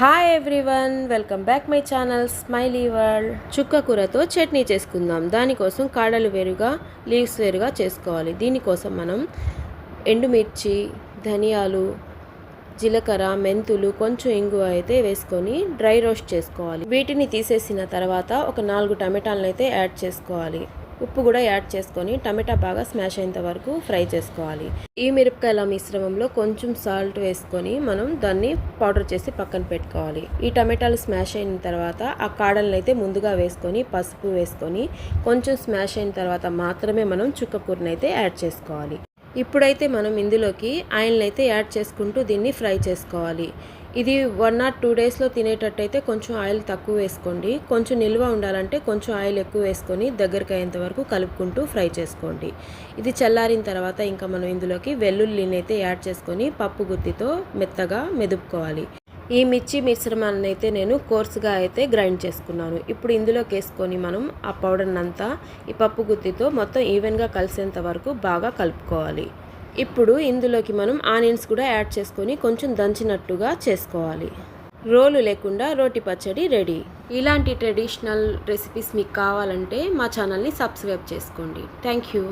Hi everyone welcome back my channel smiley world చుక్క కూరతో చట్నీ చేసుకుందాం. దానికోసం కాడలు వేరుగా లీవ్స్ వేరుగా చేసుకోవాలి. దీనికోసం మనం ఎండుమిర్చి ధనియాలు జీలకర్ర మెంతులు కొంచెం ఇంగువ అయితే వేసుకొని డ్రై రోస్ట్ చేసుకోవాలి. వీటిని తీసేసిన తర్వాత ఒక నాలుగు టమాటాలను అయితే యాడ్ చేసుకోవాలి. ఉప్పు కూడా యాడ్ చేసుకొని టమాటా బాగా స్మాష్ అయ్యేంత వరకు ఫ్రై చేసుకోవాలి. ఈ మిరపకాయల మిశ్రమంలో కొంచెం సాల్ట్ వేసుకొని మనం దాన్ని పౌడర్ చేసి పక్కన పెట్టుకోవాలి. ఈ టమాటాలు స్మాష్ అయిన తర్వాత ఆ కాడలను అయితే ముందుగా వేసుకొని పసుపు వేసుకొని కొంచెం స్మాష్ అయిన తర్వాత మాత్రమే మనం చుక్క కూరని అయితే యాడ్ చేసుకోవాలి. ఇప్పుడైతే మనం ఇందులోకి ఆయిల్ని అయితే యాడ్ చేసుకుంటూ దీన్ని ఫ్రై చేసుకోవాలి. ఇది వన్ ఆర్ టూ డేస్లో తినేటట్టయితే కొంచెం ఆయిల్ తక్కువ వేసుకోండి. కొంచెం నిల్వ ఉండాలంటే కొంచెం ఆయిల్ ఎక్కువ వేసుకొని దగ్గరికి అయ్యేంత వరకు కలుపుకుంటూ ఫ్రై చేసుకోండి. ఇది చల్లారిన తర్వాత ఇంకా మనం ఇందులోకి వెల్లుల్లిని అయితే యాడ్ చేసుకొని పప్పు గుత్తితో మెత్తగా మెదుపుకోవాలి. ఈ మిర్చి మిశ్రమాన్ని అయితే నేను కోర్సుగా అయితే గ్రైండ్ చేసుకున్నాను. ఇప్పుడు ఇందులోకి వేసుకొని మనం ఆ పౌడర్ని అంతా ఈ పప్పు గుత్తితో మొత్తం ఈవెన్గా కలిసేంత వరకు బాగా కలుపుకోవాలి. ఇప్పుడు ఇందులోకి మనం ఆనియన్స్ కూడా యాడ్ చేసుకొని కొంచెం దంచినట్టుగా చేసుకోవాలి. రోలు లేకుండా రోటి పచ్చడి రెడీ. ఇలాంటి ట్రెడిషనల్ రెసిపీస్ మీకు కావాలంటే మా ఛానల్ని సబ్స్క్రైబ్ చేసుకోండి. Thank you.